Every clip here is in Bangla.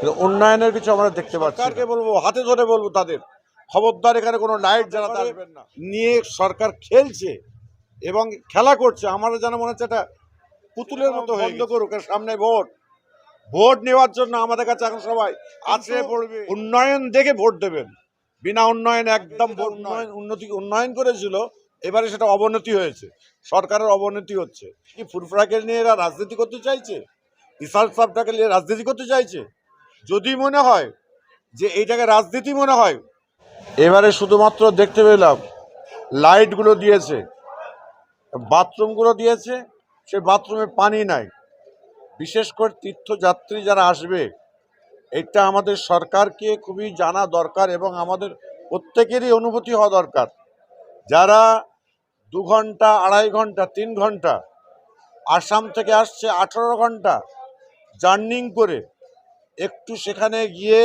কিন্তু উন্নয়নের কিছু আমরা দেখতে পাচ্ছি। সরকারকে বলব হাতে ধরে বলব তাদের। খবরদার এখানে কোনো লাইট জ্বালাতে আসবেন না। নিয়ে সরকার খেলছে এবং খেলা করছে আমার যেন মনে হচ্ছে এটা পুতুলের মতো বন্ধ করুক সামনে ভোট। ভোট নেওয়ার জন্য আমাদের কাছে এখন সবাই আছে। পড়বে। উন্নয়ন দেখে ভোট দেবেন। বিনা উন্নয়ন একদম নয় উন্নতি উন্নয়ন করেছিল এবারে সেটা অবনতি হয়েছে। সরকারের অবনতি হচ্ছে। কি ফুরফুরাকে নিয়ে এরা রাজনীতি করতে চাইছে? ইসাল সাহেবটাকে নিয়ে রাজনীতি করতে চাইছে? যদি মনে হয় যে এইটাকে রাজনীতি মনে হয়, এবারে শুধুমাত্র দেখতে পেলাম লাইটগুলো দিয়েছে, বাথরুমগুলো দিয়েছে, সে বাথরুমে পানি নাই। বিশেষ করে তীর্থযাত্রী যারা আসবে, এটা আমাদের সরকারকে খুবই জানা দরকার এবং আমাদের প্রত্যেকেরই অনুভূতি হওয়া দরকার। যারা দু ঘণ্টা, আড়াই ঘণ্টা, তিন ঘণ্টা, আসাম থেকে আসছে আঠারো ঘণ্টা জার্নিং করে একটু সেখানে গিয়ে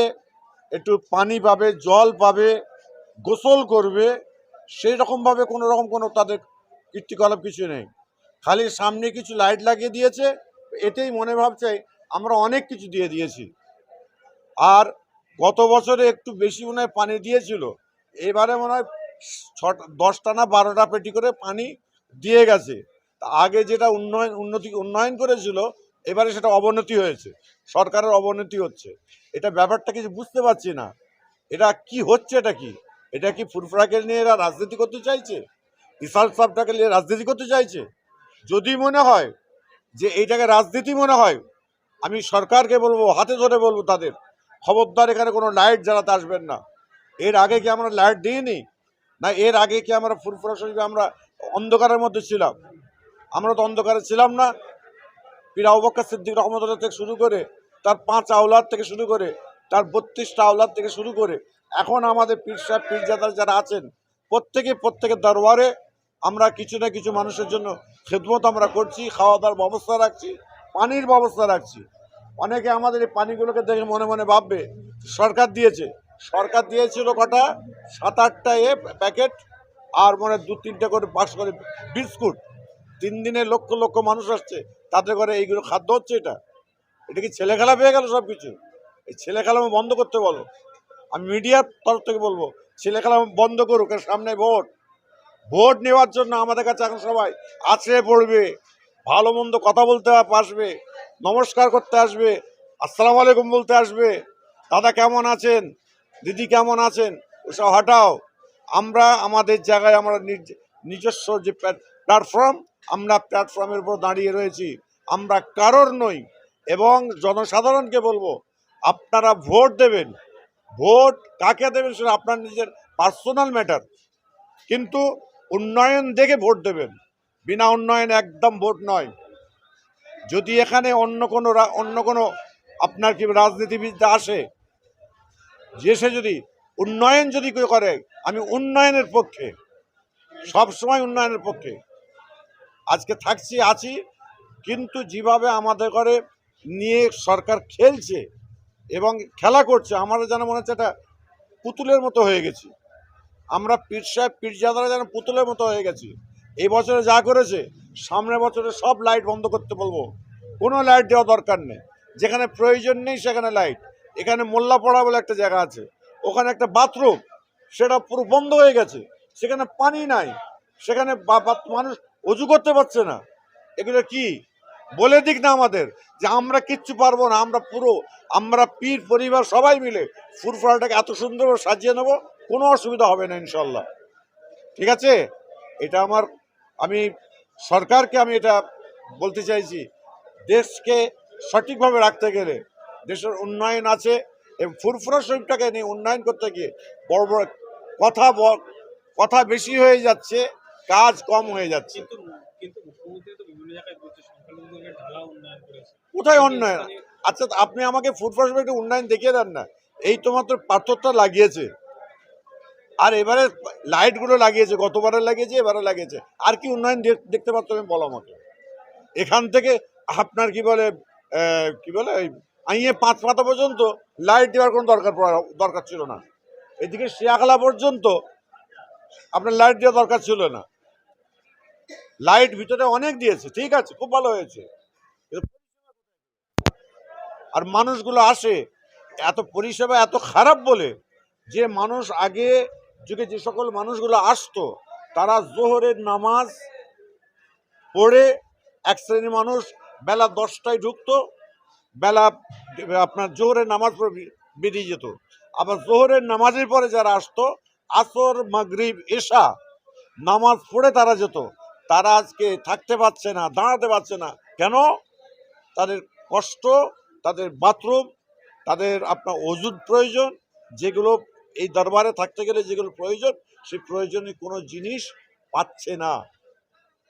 একটু পানি পাবে, জল পাবে, গোসল করবে সেই রকমভাবে কোনো রকম কোনো তাদের কীর্তিকলাপ কিছু নেই। খালি সামনে কিছু লাইট লাগিয়ে দিয়েছে এতেই মনে ভাবছে, আমরা অনেক কিছু দিয়ে দিয়েছি। আর গত বছরে একটু বেশি মনে হয় পানি দিয়েছিল, এবারে মনে হয় ছটা দশটা না বারোটা পেটি করে পানি দিয়ে গেছে। আগে যেটা উন্নয়ন, উন্নতি, উন্নয়ন করেছিল এবারে সেটা অবনতি হয়েছে, সরকারের অবনতি হচ্ছে। এটা ব্যাপারটা কিছু বুঝতে পারছি না। এটা কি হচ্ছে, এটা কি? এটা কি ফুরফুরাকে নিয়ে এরা রাজনীতি করতে চাইছে? ইসাল সাহেবটাকে নিয়ে রাজনীতি করতে চাইছে? যদি মনে হয় যে এইটাকে রাজনীতি মনে হয়, আমি সরকারকে বলব, হাতে ধরে বলব তাদের, খবরদার এখানে কোনো লাইট জ্বালাতে আসবেন না। এর আগে কি আমরা লাইট দিইনি? না, এর আগে কি আমরা ফুরফুরা শরীফে আমরা অন্ধকারের মধ্যে ছিলাম? আমরা তো অন্ধকারে ছিলাম না পীর আবক্কা সিদ্দিক রহমতুল্লাহ থেকে শুরু করে তার পাঁচ আওলাদ থেকে শুরু করে, তার বত্রিশটা আওলাদ থেকে শুরু করে, এখন আমাদের পীর সাহেব পীরজাদার যারা আছেন, প্রত্যেকে প্রত্যেকের দরবারে আমরা কিছু না কিছু মানুষের জন্য খেদমত আমরা করছি খাওয়া দাওয়ার ব্যবস্থা রাখছি, পানির ব্যবস্থা রাখছি। অনেকে আমাদের এই পানিগুলোকে দেখে মনে মনে ভাববে, সরকার দিয়েছে। সরকার দিয়েছিল কটা? সাত আটটা এ প্যাকেট আর মনে দু তিনটে করে বাক্স করে বিস্কুট। তিন দিনে লক্ষ লক্ষ মানুষ আসছে। তাতে করে এইগুলো খাদ্য হচ্ছে এটা। এটা কি ছেলে খেলা পেয়ে গেল সব কিছু এই ছেলে খেলা বন্ধ করতে বলো। আমি মিডিয়ার তরফ থেকে বলব, ছেলে খেলা বন্ধ করুক সামনে ভোট। ভোট নেওয়ার জন্য আমাদের কাছে এখন সবাই আছড়ে পড়বে, ভালো মন্দ কথা বলতে আসবে, নমস্কার করতে আসবে, আসসালামু আলাইকুম বলতে আসবে। দাদা কেমন আছেন? দিদি কেমন আছেন? ওসব হটাও। আমরা আমাদের জায়গায় আমরা নিজ- নিজস্ব যে প্ল্যাটফর্ম আমরা প্ল্যাটফর্মের উপর দাঁড়িয়ে রয়েছি। আমরা কারোর নই এবং জনসাধারণকে বলব, আপনারা ভোট দেবেন। ভোট কাকে দেবেন সেটা আপনার নিজের পার্সোনাল ম্যাটার। কিন্তু উন্নয়ন দেখে ভোট দেবেন। বিনা উন্নয়ন একদম ভোট নয়। যদি এখানে অন্য কোনো অন্য কোনো আপনার কি রাজনীতিবিদরা আসে, যে সে যদি উন্নয়ন যদি কেউ করে, আমি উন্নয়নের পক্ষে সব সময় উন্নয়নের পক্ষে। আজকে থাকছি, আছি কিন্তু যেভাবে আমাদের করে নিয়ে সরকার খেলছে এবং খেলা করছে, আমার যেন মনে হচ্ছে এটা পুতুলের মতো হয়ে গেছি। আমরা পীর সাহেব পীরজাদারা যেন পুতুলের মতো হয়ে গেছি। এই বছরে যা করেছে, সামনের বছরে সব লাইট বন্ধ করতে বলব। কোনো লাইট দেওয়া দরকার নেই। যেখানে প্রয়োজন নেই, সেখানে লাইট। এখানে মোল্লাপাড়া বলে একটা জায়গা আছে। ওখানে একটা বাথরুম, সেটা পুরো বন্ধ হয়ে গেছে। সেখানে পানি নাই। সেখানে মানুষ অজু করতে পারছে না। এগুলো কি? বলে দিক না আমাদের যে আমরা কিচ্ছু পারব না, আমরা পুরো, আমরা পীর পরিবার সবাই মিলে ফুরফুরাটাকে এত সুন্দর সাজিয়ে নেব, কোনো অসুবিধা হবে না ইনশাল্লাহ। ঠিক আছে? এটা আমার, আমি সরকারকে আমি এটা বলতে চাইছি, দেশকে সঠিকভাবে রাখতে গেলে, দেশের উন্নয়ন আছে এবং ফুরফুরা শরীফটাকে নিয়ে উন্নয়ন করতে গিয়ে বড় বড় কথা কথা বেশি হয়ে যাচ্ছে, কাজ কম হয়ে যাচ্ছে কিন্তু কিন্তু মুখ্যমন্ত্রী তো বিভিন্ন জায়গায় বলছে সংখ্যালঘুদের ঢালা উন্নয়ন করেছে কোথায় অন্যায়? আচ্ছা আপনি আমাকে ফুটফল একটা উন্নয়ন দেখিয়ে দেন না। এই তো মাত্র পাথরটা লাগিয়েছে। আর এবারে লাইটগুলো লাগিয়েছে গতবারে লাগিয়েছে, এবারে লাগিয়েছে। আর কি উন্নয়ন দেখ- দেখতে পাচ্ছ আমি বলো আমাকে। এখান থেকে আপনার কি বলে কি বলে আইয়ে পাঁচ পাতা পর্যন্ত লাইট দেওয়ার কোনো দরকার দরকার ছিল না। এদিকে শিয়াখালা পর্যন্ত আপনার লাইট দেওয়ার দরকার ছিল না। লাইট ভিতরে অনেক দিয়েছে, ঠিক আছে, খুব ভালো হয়েছে। আর মানুষগুলো আসে, এত পরিষেবা এত খারাপ বলে, যে মানুষ আগে যুগে যে সকল মানুষগুলো আসতো, তারা জোহরের নামাজ পড়ে এক শ্রেণির মানুষ বেলা দশটায় ঢুকতো, বেলা আপনার জোহরের নামাজ বেরিয়ে যেত। আবার জোহরের নামাজের পরে যারা আসতো, আসর, মাগরিব, এশা, নামাজ পড়ে তারা যেত। তারা আজকে থাকতে পারছে না, দাঁড়াতে পারছে না। কেন? তাদের কষ্ট, তাদের বাথরুম, তাদের আপনার ওষুধ প্রয়োজন, যেগুলো এই দরবারে থাকতে গেলে যেগুলো প্রয়োজন, সেই প্রয়োজনীয় কোনো জিনিস পাচ্ছে না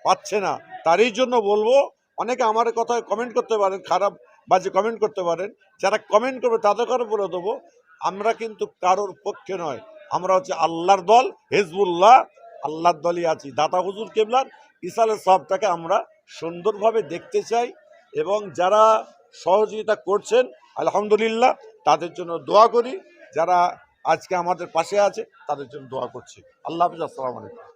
পাচ্ছে না। তারই জন্য বলব, অনেকে আমার কথায় কমেন্ট করতে পারেন, খারাপ বাজে কমেন্ট করতে পারেন। যারা কমেন্ট করবে, তাদের করে বলে দেবো। আমরা কিন্তু কারোর পক্ষে নয়, আমরা হচ্ছে আল্লাহর দল, হেজবুল্লাহ আল্লাহর দলই আছি। দাতা হুজুর কেবলার ইসালের সবটাকে আমরা সুন্দরভাবে দেখতে চাই এবং যারা সহযোগিতা করছেন, আলহামদুলিল্লাহ, তাদের জন্য দোয়া করি। যারা আজকে আমাদের পাশে আছে, তাদের জন্য দোয়া করছি। আল্লাহ হাফিজ, আসসালামু আলাইকুম।